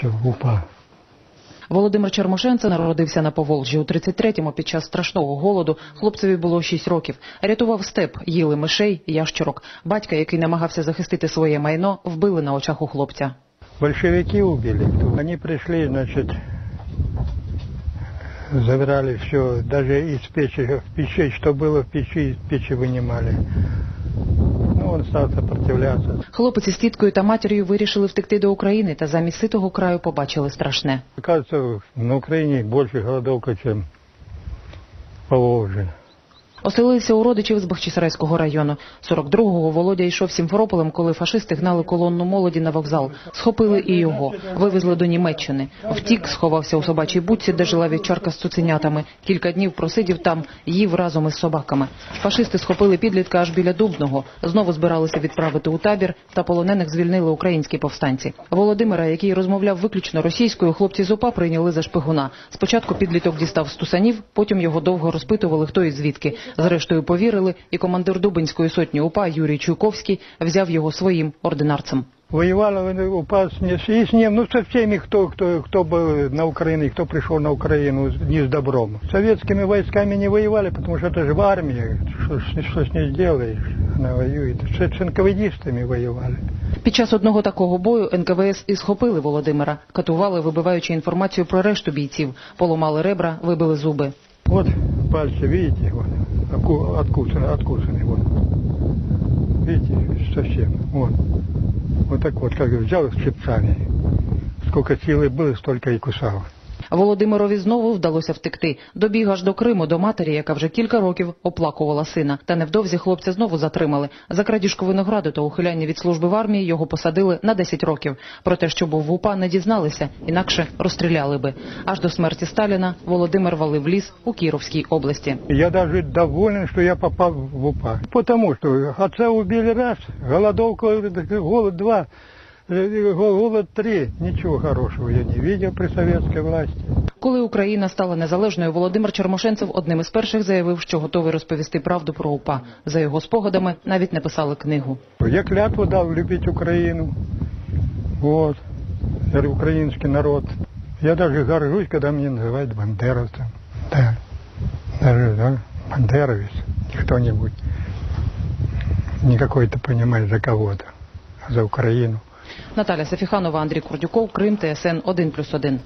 Все, упа. Володимир Чермошенце народився на Поволжі. У 33-му під час страшного голоду хлопцеві було 6 років. Рятував степ, їли мишей, ящерок. Батька, який намагався захистити своє майно, вбили на очах у хлопця. Большевики убили. Они пришли, значит, забирали все, даже из печи, в печи, что было в печи, из печи вынимали. Ну, он став сопротивляться. Хлопець із тіткою та матір'ю вирішили втекти до України та замість ситого краю побачили страшне. Кажеться, на Україні більше голодовка, ніж по Волжье. Оселилися у родичів з Бахчисарайського району. 42-го Володя йшов Сімферополем, коли фашисти гнали колонну молоді на вокзал. Схопили і його. Вивезли до Німеччини. Втік, сховався у собачій будці, де жила вівчарка з цуценятами. Кілька днів просидів там, їв разом із собаками. Фашисти схопили підлітка аж біля Дубного. Знову збиралися відправити у табір, та полонених звільнили українські повстанці. Володимира, який розмовляв виключно російською, хлопці з УПА прийняли за шпигуна. Спочатку підліток дістав стусанів, потім його довго розпитували, хто і звідки. Зрештою повірили, і командир Дубинської сотні УПА Юрій Чуйковський взяв його своїм ординарцем. Воевала он упал с, не, с- и с ним, ну, со всеми, кто, кто, кто был на Украине, кто пришел на Украину не с добром. С советскими войсками не воевали, потому что это же в армии, что, ж- что с ней сделаешь, она воюет. С, с НКВДистами воевали. Під час одного такого бою НКВС і схопили Володимира, катували, вибиваючи інформацію про решту бійців, поламали ребра, вибили зуби. Вот пальцы, видите, вот, Откусаны, откусаны, вот. Видите, совсем, вот. Вот так вот, как взял щипцами. Сколько силы было, столько и кусал. Володимирові знову вдалося втекти. Добіг аж до Криму, до матері, яка вже кілька років оплакувала сина. Та невдовзі хлопця знову затримали. За крадіжку винограду та ухиляння від служби в армії його посадили на 10 років. Про те, що був в УПА, не дізналися, інакше розстріляли би. Аж до смерті Сталіна Володимир валив ліс у Кіровській області. Я даже доволен, что я попал в УПА. Потому что отца убили раз, голодовка, голод два, голод три. Ничего хорошего я не видел при советской власти. Коли Україна стала незалежною, Володимир Чермошенцев одним із перших заявив, що готовий розповісти правду про УПА. За його спогадами навіть написали книгу. Я клятву дал любить Украину. Вот. Я украинский народ. Я даже горжусь, когда меня называют бандеровцем. Да. Даже, да, бандеровец. Не кто-нибудь. Не какой-то, понимаешь, за кого-то, а за Украину. Наталя Сафіханова, Андрій Курдюков, Крим, ТСН 1+,1.